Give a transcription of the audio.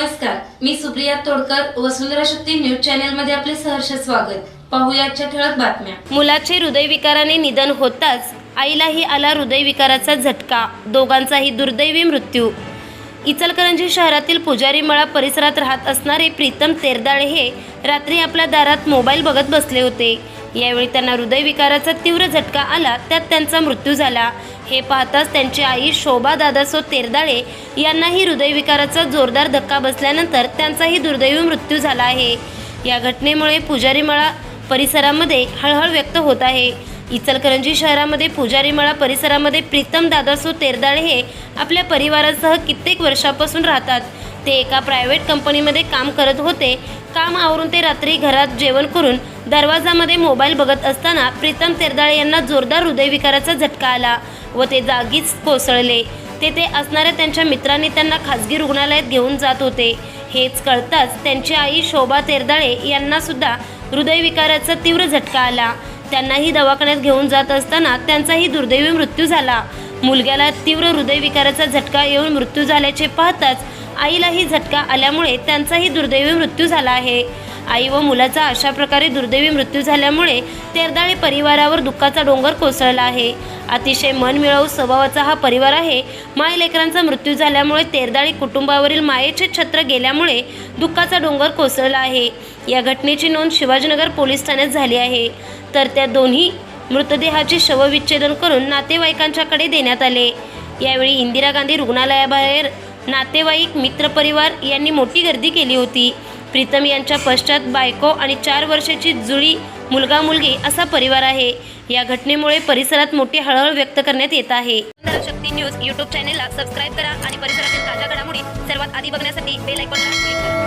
नमस्कार मी सुप्रिया तोडकर वसुंधरा शक्ती न्यूज चॅनलमध्ये आपले सहर्ष स्वागत. पाहुयाच्या ठळक बातम्या. मुलाचे हृदयविकाराने निधन होताच आईलाही आला हृदयविकाराचा झटका. दोघांचाही दुर्दैवी मृत्यू. इचलकरंजी शहरातील पुजारी मळा परिसरात राहत असणारे प्रीतम तेरदाळे हे रात्री आपल्या दारात मोबाईल बघत बसले होते. यावेळी त्यांना हृदयविकाराचा तीव्र झटका आला त्यात त्यांचा मृत्यू झाला. हे पाहताच त्यांची आई शोभा दादासो तेरदाळे यांनाही हृदयविकाराचा जोरदार धक्का बसल्यानंतर त्यांचाही दुर्दैवी मृत्यू झाला आहे. या घटनेमुळे पुजारी मळा परिसरामध्ये हळहळ व्यक्त होत आहे. इचलकरंजी शहरामध्ये पुजारी मळा परिसरामध्ये प्रीतम दादासो तेरदाळे हे आपल्या परिवारासह कित्येक वर्षापासून राहतात. ते एका प्रायव्हेट कंपनीमध्ये काम करत होते. काम आवरून ते रात्री घरात जेवण करून दरवाजामध्ये मोबाईल बघत असताना प्रीतम तेरदाळे यांना जोरदार हृदयविकाराचा झटका आला व ते जागीच कोसळले. तेथे असणाऱ्या त्यांच्या मित्रांनी त्यांना खासगी रुग्णालयात घेऊन जात होते. हेच कळताच त्यांची आई शोभा तेरदाळे यांना सुद्धा हृदयविकाराचा तीव्र झटका आला. त्यांनाही दवाखान्यात घेऊन जात असताना त्यांचाही दुर्दैवी मृत्यू झाला. मुलग्याला तीव्र हृदयविकाराचा झटका येऊन मृत्यू झाल्याचे पाहताच आईलाही झटका आल्यामुळे त्यांचाही दुर्दैवी मृत्यू झाला आहे. आई व मुलाचा अशा प्रकारे दुर्दैवी मृत्यू झाल्यामुळे तेरदाळे परिवारावर दुःखाचा डोंगर कोसळला आहे. अतिशय मनमिळावू स्वभावाचा हा परिवार आहे. माय लेकरांचा मृत्यू झाल्यामुळे तेरदाळे कुटुंबावरील मायेचे छत्र गेल्यामुळे दुःखाचा डोंगर कोसळला आहे. या घटनेची नोंद शिवाजीनगर पोलीस ठाण्यात झाली आहे. तर त्या दोन्ही मृतदेहाचे शवविच्छेदन करून नातेवाईकांच्याकडे देण्यात आले. यावेळी इंदिरा गांधी रुग्णालयाबाहेर नातेवाईक मित्रपरिवार यांनी मोठी गर्दी केली होती. प्रीतम यांच्या पश्चात बायको आणि चार वर्षाची जुळी मुलगा मुलगी असा परिवार आहे. या घटनेमुळे परिसरात मोठी हळहळ व्यक्त करण्यात येत आहे. शक्ती न्यूज यूट्यूब चॅनेलला सबस्क्राईब करा आणि परिसरातील ताज्या घडामोडी सर्वात आधी बघण्यासाठी बेल आयकॉनला क्लिक करा.